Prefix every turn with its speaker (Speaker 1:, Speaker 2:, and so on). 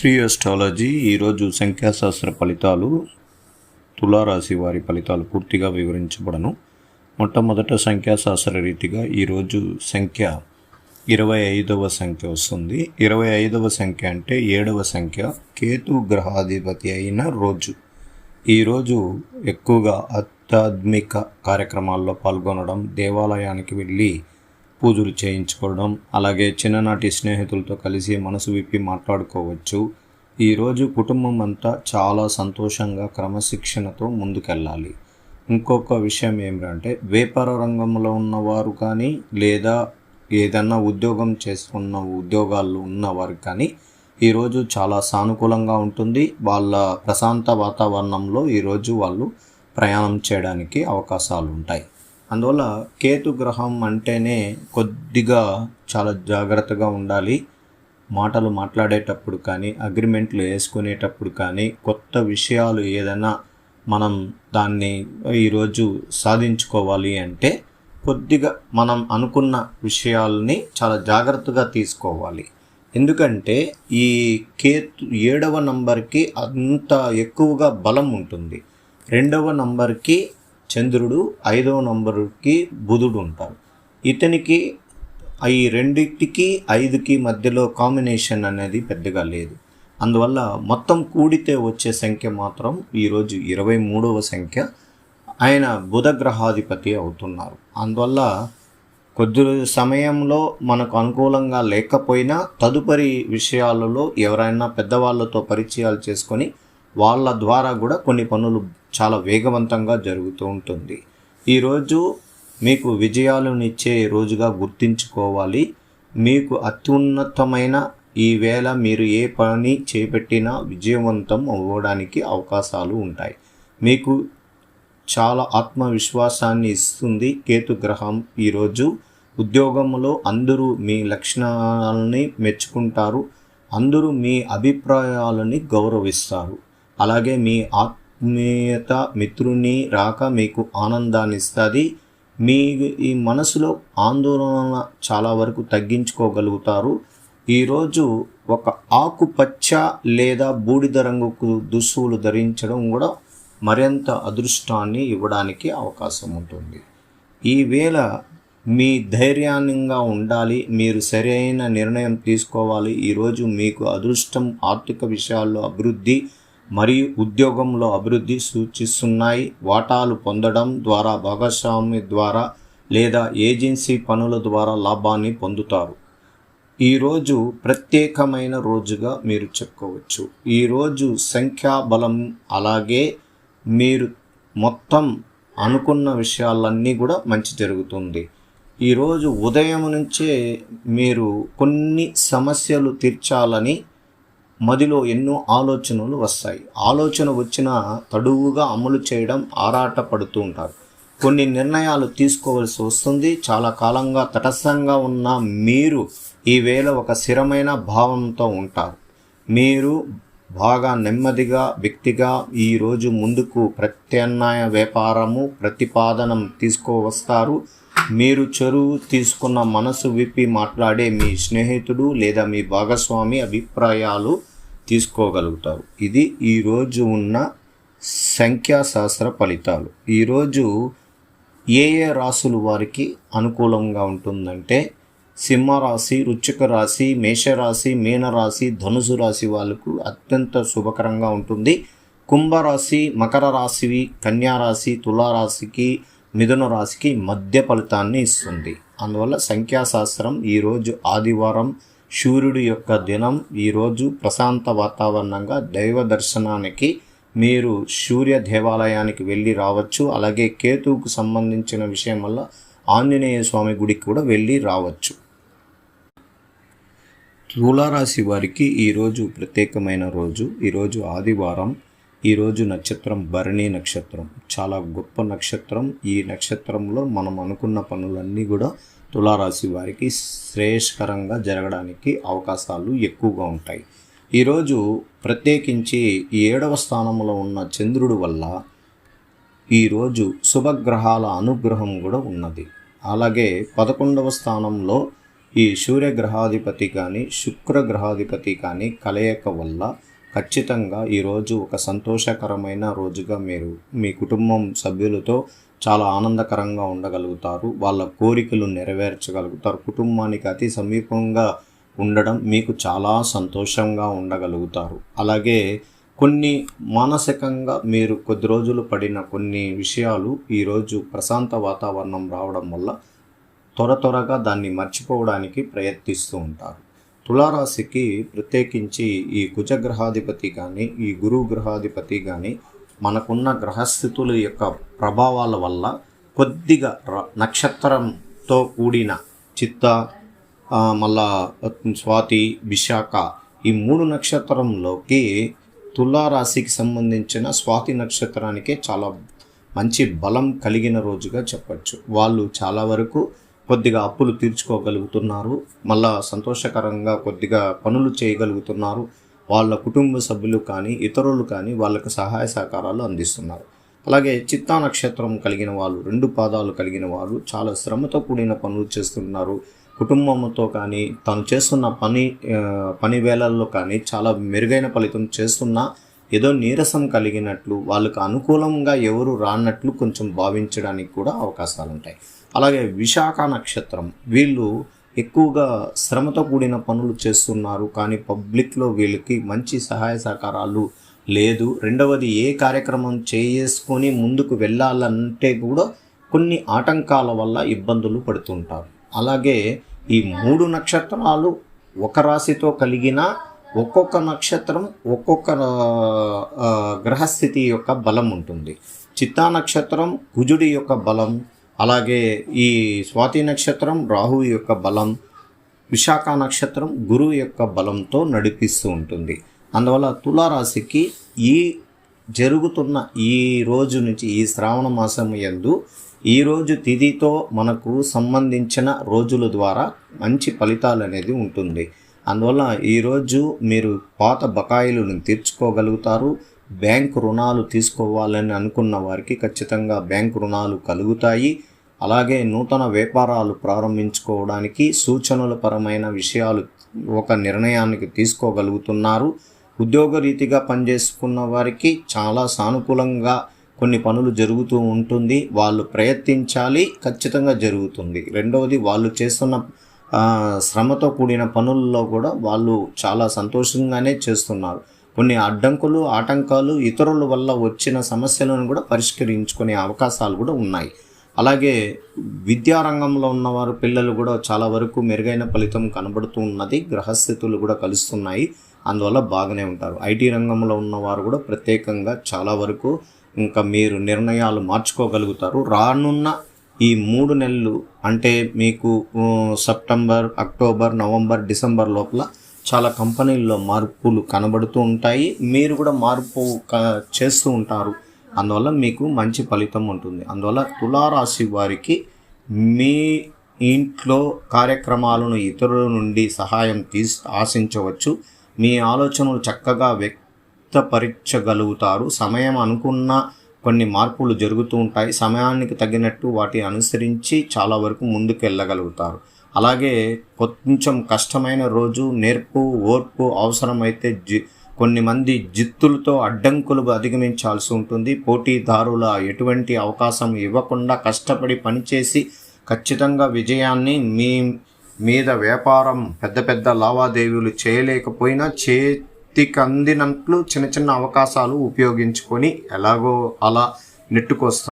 Speaker 1: Shri astrology ఈరోజు సంఖ్యాశాస్త్ర ఫలితాలు తులారాశి వారి ఫలితాలు పూర్తిగా వివరించబడను. మొట్టమొదట సంఖ్యాశాస్త్ర రీతిగా ఈరోజు సంఖ్య ఇరవై ఐదవ సంఖ్య వస్తుంది. ఇరవై ఐదవ సంఖ్య అంటే ఏడవ సంఖ్య కేతు గ్రహాధిపతి అయిన రోజు. ఈరోజు ఎక్కువగా ఆధ్యాత్మిక కార్యక్రమాల్లో పాల్గొనడం దేవాలయానికి వెళ్ళి పూజలు చేయించుకోవడం అలాగే చిన్ననాటి స్నేహితులతో కలిసి మనసు విప్పి మాట్లాడుకోవచ్చు. ఈరోజు కుటుంబం అంతా చాలా సంతోషంగా క్రమశిక్షణతో ముందుకెళ్ళాలి. ఇంకొక విషయం ఏమిటంటే వ్యాపార రంగంలో ఉన్నవారు కానీ లేదా ఏదన్నా ఉద్యోగం చేసుకున్న ఉద్యోగాల్లో ఉన్నవారు కానీ ఈరోజు చాలా సానుకూలంగా ఉంటుంది. వాళ్ళ ప్రశాంత వాతావరణంలో ఈరోజు వాళ్ళు ప్రయాణం చేయడానికి అవకాశాలు ఉంటాయి అందువల్ల కేతు గ్రహం అంటేనే కొద్దిగా చాలా జాగ్రత్తగా ఉండాలి. మాటలు మాట్లాడేటప్పుడు కానీ అగ్రిమెంట్లు వేసుకునేటప్పుడు కానీ కొత్త విషయాలు ఏదైనా మనం దాన్ని ఈరోజు సాధించుకోవాలి అంటే కొద్దిగా మనం అనుకున్న విషయాల్ని చాలా జాగ్రత్తగా తీసుకోవాలి. ఎందుకంటే ఈ కేతు ఏడవ నంబర్కి అంత ఎక్కువగా బలం ఉంటుంది. రెండవ నంబర్కి చంద్రుడు ఐదవ నంబరుకి బుధుడు ఉంటారు ఇతనికి ఈ రెండింటికి ఐదుకి మధ్యలో కాంబినేషన్ అనేది పెద్దగా లేదు. అందువల్ల మొత్తం కూడితే వచ్చే సంఖ్య మాత్రం ఈరోజు ఇరవై మూడవ సంఖ్య. ఆయన బుధగ్రహాధిపతి అవుతున్నారు. అందువల్ల కొద్ది సమయంలో మనకు అనుకూలంగా లేకపోయినా తదుపరి విషయాలలో ఎవరైనా పెద్దవాళ్ళతో పరిచయాలు చేసుకొని వాళ్ళ ద్వారా కూడా కొన్ని పనులు చాలా వేగవంతంగా జరుగుతూ ఉంటుంది. ఈరోజు మీకు విజయాలనిచ్చే రోజుగా గుర్తించుకోవాలి. మీకు అత్యున్నతమైన ఈవేళ మీరు ఏ పని చేపట్టినా విజయవంతం అవ్వడానికి అవకాశాలు ఉంటాయి. మీకు చాలా ఆత్మవిశ్వాసాన్ని ఇస్తుంది కేతు గ్రహం ఈరోజు ఉద్యోగంలో అందరూ మీ లక్షణాలని మెచ్చుకుంటారు. అందరూ మీ అభిప్రాయాలని గౌరవిస్తారు. అలాగే మీ ఆత్మీయత మిత్రుని రాక మీకు ఆనందాన్ని ఇస్తుంది మీ ఈ మనసులో ఆందోళన చాలా వరకు తగ్గించుకోగలుగుతారు. ఈరోజు ఒక ఆకుపచ్చ లేదా బూడిద రంగుకు దుస్తువులు ధరించడం కూడా మరింత అదృష్టాన్ని ఇవ్వడానికి అవకాశం ఉంటుంది. ఈవేళ మీ ధైర్యంగా ఉండాలి మీరు సరైన నిర్ణయం తీసుకోవాలి. ఈరోజు మీకు అదృష్టం ఆర్థిక విషయాల్లో అభివృద్ధి మరియు ఉద్యోగంలో అభివృద్ధి సూచిస్తున్నాయి. వాటాలు పొందడం ద్వారా భాగస్వామి ద్వారా లేదా ఏజెన్సీ పనుల ద్వారా లాభాన్ని పొందుతారు. ఈరోజు ప్రత్యేకమైన రోజుగా మీరు చెప్పుకోవచ్చు. ఈరోజు సంఖ్యాబలం అలాగే మీరు మొత్తం అనుకున్న విషయాలన్నీ కూడా మంచి జరుగుతుంది. ఈరోజు ఉదయం నుంచే మీరు కొన్ని సమస్యలు తీర్చాలని మదిలో ఎన్నో ఆలోచనలు వస్తాయి. ఆలోచన వచ్చిన తడువుగా అమలు చేయడం ఆరాట పడుతూ ఉంటారు. కొన్ని నిర్ణయాలు తీసుకోవాల్సి వస్తుంది. చాలా కాలంగా తటస్థంగా ఉన్న మీరు ఈవేళ ఒక స్థిరమైన భావంతో ఉంటారు. మీరు బాగా నెమ్మదిగా వ్యక్తిగా ఈరోజు ముందుకు ప్రత్యామ్నాయ వ్యాపారము ప్రతిపాదనం తీసుకువస్తారు. మీరు చెరువు తీసుకున్న మనసు విప్పి మాట్లాడే మీ స్నేహితుడు లేదా మీ భాగస్వామి అభిప్రాయాలు తీసుకోగలుగుతారు. ఇది ఈరోజు ఉన్న సంఖ్యాశాస్త్ర ఫలితాలు. ఈరోజు ఏ ఏ రాసులు వారికి అనుకూలంగా ఉంటుందంటే సింహరాశి రుచిక రాశి మేషరాశి మీనరాశి ధనుసు రాశి వాళ్ళకు అత్యంత శుభకరంగా ఉంటుంది. కుంభరాశి మకర రాశి కన్యారాశి తులారాశికి మిథున రాశికి మధ్య ఫలితాన్ని ఇస్తుంది. అందువల్ల సంఖ్యాశాస్త్రం ఈరోజు ఆదివారం సూర్యుడి యొక్క దినం ఈరోజు ప్రశాంత వాతావరణంగా దైవ దర్శనానికి మీరు సూర్య దేవాలయానికి వెళ్ళి రావచ్చు. అలాగే కేతువుకు సంబంధించిన విషయం వల్ల ఆంజనేయ స్వామి గుడికి కూడా వెళ్ళి రావచ్చు. తులారాశి వారికి ఈరోజు ప్రత్యేకమైన రోజు. ఈరోజు ఆదివారం ఈరోజు నక్షత్రం భరణి నక్షత్రం. చాలా గొప్ప నక్షత్రం. ఈ నక్షత్రంలో మనం అనుకున్న పనులన్నీ కూడా తులారాశి వారికి శ్రేయస్కరంగా జరగడానికి అవకాశాలు ఎక్కువగా ఉంటాయి. ఈరోజు ప్రత్యేకించి ఈ ఏడవ స్థానంలో ఉన్న చంద్రుడు వల్ల ఈరోజు శుభగ్రహాల అనుగ్రహం కూడా ఉన్నది. అలాగే పదకొండవ స్థానంలో ఈ సూర్యగ్రహాధిపతి కానీ శుక్ర గ్రహాధిపతి కానీ కలయిక వల్ల ఖచ్చితంగా ఈరోజు ఒక సంతోషకరమైన రోజుగా మీరు మీ కుటుంబం సభ్యులతో చాలా ఆనందకరంగా ఉండగలుగుతారు. వాళ్ళ కోరికలు నెరవేర్చగలుగుతారు. కుటుంబానికి అతి సమీపంగా ఉండడం మీకు చాలా సంతోషంగా ఉండగలుగుతారు. అలాగే కొన్ని మానసికంగా మీరు కొద్ది రోజులు పడిన కొన్ని విషయాలు ఈరోజు ప్రశాంత వాతావరణం రావడం వల్ల త్వర త్వరగా దాన్ని మర్చిపోవడానికి ప్రయత్నిస్తూ ఉంటారు. తులారాశికి ప్రత్యేకించి ఈ కుజగ్రహాధిపతి కానీ ఈ గురువు గ్రహాధిపతి కానీ మనకున్న గ్రహస్థితుల యొక్క ప్రభావాల వల్ల కొద్దిగా నక్షత్రంతో కూడిన చిత్త మళ్ళా స్వాతి విశాఖ ఈ మూడు నక్షత్రంలోకి తులారాశికి సంబంధించిన స్వాతి నక్షత్రానికే చాలా మంచి బలం కలిగిన రోజుగా చెప్పచ్చు. వాళ్ళు చాలా వరకు కొద్దిగా అప్పులు తీర్చుకోగలుగుతున్నారు మళ్ళా సంతోషకరంగా కొద్దిగా పనులు చేయగలుగుతున్నారు. వాళ్ళ కుటుంబ సభ్యులు కానీ ఇతరులు కానీ వాళ్ళకు సహాయ సహకారాలు అందిస్తున్నారు. అలాగే చిత్తా నక్షత్రం కలిగిన వాళ్ళు రెండు పాదాలు కలిగిన వారు చాలా శ్రమతో కూడిన పనులు చేస్తున్నారు. కుటుంబంతో కానీ తను చేస్తున్న పని పని వేళల్లో కానీ చాలా మెరుగైన ఫలితం చేస్తున్నా ఏదో నీరసం కలిగినట్లు వాళ్ళకు అనుకూలంగా ఎవరు రానట్లు కొంచెం భావించడానికి కూడా అవకాశాలు ఉంటాయి అలాగే విశాఖ నక్షత్రం వీళ్ళు ఎక్కువగా శ్రమతో కూడిన పనులు చేస్తున్నారు కానీ పబ్లిక్లో వీళ్ళకి మంచి సహాయ సహకారాలు లేదు. రెండవది ఏ కార్యక్రమం చేసుకొని ముందుకు వెళ్ళాలంటే కూడా కొన్ని ఆటంకాల వల్ల ఇబ్బందులు పడుతుంటారు. అలాగే ఈ మూడు నక్షత్రాలు ఒక రాశితో కలిగిన ఒక్కొక్క నక్షత్రం ఒక్కొక్క గ్రహస్థితి యొక్క బలం ఉంటుంది. చిత్తా నక్షత్రం కుజుడి యొక్క బలం అలాగే ఈ స్వాతి నక్షత్రం రాహువు యొక్క బలం విశాఖ నక్షత్రం గురువు యొక్క బలంతో నడిపిస్తూ ఉంటుంది. అందువల్ల తులారాశికి ఈ జరుగుతున్న ఈ రోజు నుంచి ఈ శ్రావణ మాసం యందు ఈ రోజు తిథితో మనకు సంబంధించిన రోజుల ద్వారా మంచి ఫలితాలు అనేది ఉంటుంది. అందువల్ల ఈరోజు మీరు పాత బకాయిలను తీర్చుకోగలుగుతారు. బ్యాంకు రుణాలు తీసుకోవాలని అనుకున్న వారికి ఖచ్చితంగా బ్యాంకు రుణాలు కలుగుతాయి. అలాగే నూతన వ్యాపారాలు ప్రారంభించుకోవడానికి సూచనల పరమైన విషయాలు ఒక నిర్ణయానికి తీసుకోగలుగుతున్నారు. ఉద్యోగ రీతిగా పనిచేసుకున్న వారికి చాలా సానుకూలంగా కొన్ని పనులు జరుగుతూ ఉంటుంది. వాళ్ళు ప్రయత్నించాలి ఖచ్చితంగా జరుగుతుంది. రెండవది వాళ్ళు చేస్తున్న శ్రమతో కూడిన పనుల్లో కూడా వాళ్ళు చాలా సంతోషంగానే చేస్తున్నారు. కొన్ని అడ్డంకులు ఆటంకాలు ఇతరుల వల్ల వచ్చిన సమస్యలను కూడా పరిష్కరించుకునే అవకాశాలు కూడా ఉన్నాయి. అలాగే విద్యారంగంలో ఉన్నవారు పిల్లలు కూడా చాలా వరకు మెరుగైన ఫలితం కనబడుతూ ఉన్నది. గ్రహస్థితులు కూడా కలుస్తున్నాయి. అందువల్ల బాగానే ఉంటారు. ఐటీ రంగంలో ఉన్నవారు కూడా ప్రత్యేకంగా చాలా వరకు ఇంకా మీరు నిర్ణయాలు మార్చుకోగలుగుతారు. రానున్న ఈ మూడు నెలలు అంటే మీకు సెప్టెంబర్ అక్టోబర్ నవంబర్ డిసెంబర్ లోపల చాలా కంపెనీల్లో మార్పులు కనబడుతూ ఉంటాయి. మీరు కూడా మార్పు చేస్తూ ఉంటారు. అందువల్ల మీకు మంచి ఫలితం ఉంటుంది. అందువల్ల తులారాశి వారికి మీ ఇంట్లో కార్యక్రమాలను ఇతరుల నుండి సహాయం తీసి ఆశించవచ్చు. మీ ఆలోచనలు చక్కగా వ్యక్తపరచగలుగుతారు. సమయం అనుకున్న కొన్ని మార్పులు జరుగుతూ ఉంటాయి. సమయానికి తగినట్టు వాటిని అనుసరించి చాలా వరకు ముందుకు వెళ్ళగలుగుతారు అలాగే కొంచెం కష్టమైన రోజు నేర్పు ఓర్పు అవసరమైతే జి కొన్ని మంది జిత్తులతో అడ్డంకులు అధిగమించాల్సి ఉంటుంది. పోటీదారుల ఎటువంటి అవకాశం ఇవ్వకుండా కష్టపడి పనిచేసి ఖచ్చితంగా విజయాన్ని మీ మీద వ్యాపారం పెద్ద పెద్ద లావాదేవీలు చేయలేకపోయినా చేతికి అందినట్లు చిన్న చిన్న అవకాశాలు ఉపయోగించుకొని ఎలాగో అలా నెట్టుకొస్తారు